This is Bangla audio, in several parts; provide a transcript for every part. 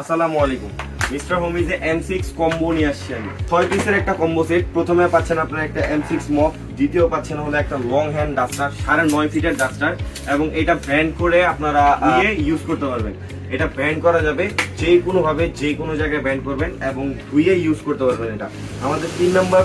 আসসালামু আলাইকুম। মিস্টার হোমিজে এম সিক্স কম্বো নিয়ে আসছি আমি। ছয় পিসের একটা কম্বো সেট প্রথমে পাচ্ছেন আপনারা একটা এম সিক্স মপ দ্বিতীয় পাচ্ছেন হলো একটা লং হ্যান্ড ডাস্টার সাড়ে নয় ফিটের ডাস্টার এবং এটা ব্র্যান্ড করে আপনারা নিয়ে ইউজ করতে পারবেন। এটা ব্যান্ড করা যাবে যে কোনো ভাবে যে কোনো জায়গায় ব্যান্ড করবেন এবং ধুয়ে ইউজ করতে পারবেন এটা। আমাদের তিন নম্বর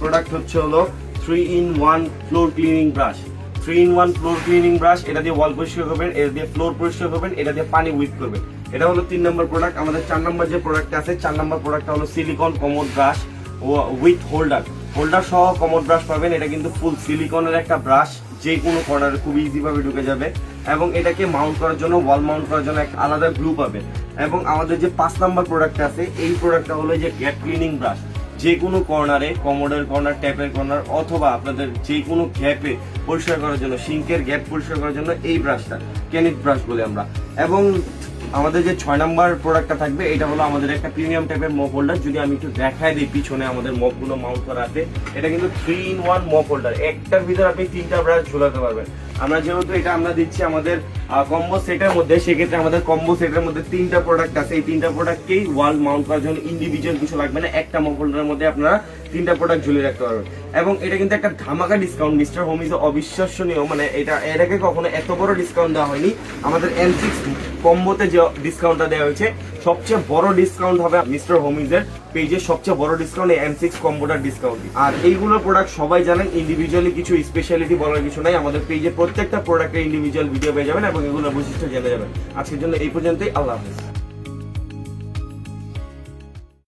প্রোডাক্ট হচ্ছে হলো three in one floor cleaning brush three in one floor cleaning brush এটা দিয়ে ওয়াল পরিষ্কার করবেন এটা দিয়ে ফ্লোর পরিষ্কার করবেন এটা দিয়ে পানি উইপ করবেন। এটা হলো তিন নম্বর প্রোডাক্ট আমাদের চার নম্বর যে প্রোডাক্ট আছে, চার নম্বর প্রোডাক্টটা হলো silicon commode brush with holder holder সহ কমোড ব্রাশ পাবেন, এটা কিন্তু ফুল সিলিকনের একটা ব্রাশ যে কোনো কর্নারে খুব ইজিভাবে ঢুকে যাবে। এবং এটাকে মাউন্ট করার জন্য ওয়াল মাউন্ট করার জন্য একটা আলাদা গ্লু পাবেন। এবং আমাদের যে পাঁচ নম্বর প্রোডাক্ট আছে, এই প্রোডাক্টটা হলো যে গ্যাপ ক্লিনিং ব্রাশ যে কোনো কর্নারে কমোডের কর্নার ট্যাপের কর্নার অথবা আপনাদের যে কোনো গ্যাপে পরিষ্কার করার জন্য সিঙ্কের গ্যাপ পরিষ্কার করার জন্য এই ব্রাশটা ক্যানিক ব্রাশ বলে আমরা। এবং আমাদের যে ছয় নাম্বার প্রোডাক্টটা থাকবে, এটা হলো আমাদের একটা প্রিমিয়াম টাইপের মপ হোল্ডার যদি আমি একটু দেখাই দিই পিছনে আমাদের মপগুলো মাউন্ট করা আছে এটা কিন্তু three in one mop holder একটার ভিতরে আপনি তিনটা ব্রাশ ঝুলাতে পারবেন। আমরা যেহেতু এটা আমরা দিচ্ছি আমাদের কম্বো সেটের মধ্যে, সেক্ষেত্রে আমাদের কম্বো সেটের মধ্যে তিনটা প্রোডাক্ট আছে। এই তিনটা প্রোডাক্টকেই ওয়াল মাউন্ট করার জন্য ইন্ডিভিজুয়াল কিছু লাগবে না। একটা মপ মধ্যে আপনারা তিনটা প্রোডাক্ট ঝুলিয়ে রাখতে পারবেন। এবং এটা কিন্তু একটা ধামাকা ডিসকাউন্ট মিস্টার হোমিজে অবিশ্বাসনীয় মানে এটা এর আগে কখনো এত বড় ডিসকাউন্ট দেওয়া হয়নি। আমাদের এম সিক্স কম্বোতে যে ডিসকাউন্টটা দেওয়া হয়েছে সবচেয়ে বড় ডিসকাউন্ট হবে মিস্টার হোমিজের পেজে সবচেয়ে বড় ডিসকাউন্ট এম সিক্স কম্বোটার ডিসকাউন্ট আর এইগুলো প্রোডাক্ট সবাই জানেন ইন্ডিভিজুয়ালি কিছু স্পেশালিটি বলার কিছু নাই। আমাদের পেজে প্রত্যেকটা প্রোডাক্টের ইন্ডিভিজুয়াল ভিডিও পেয়ে যাবেন এবং এগুলো বৈশিষ্ট্য জেনে যাবেন। আজকের জন্য এই পর্যন্তই, আল্লাহ হাফিজ।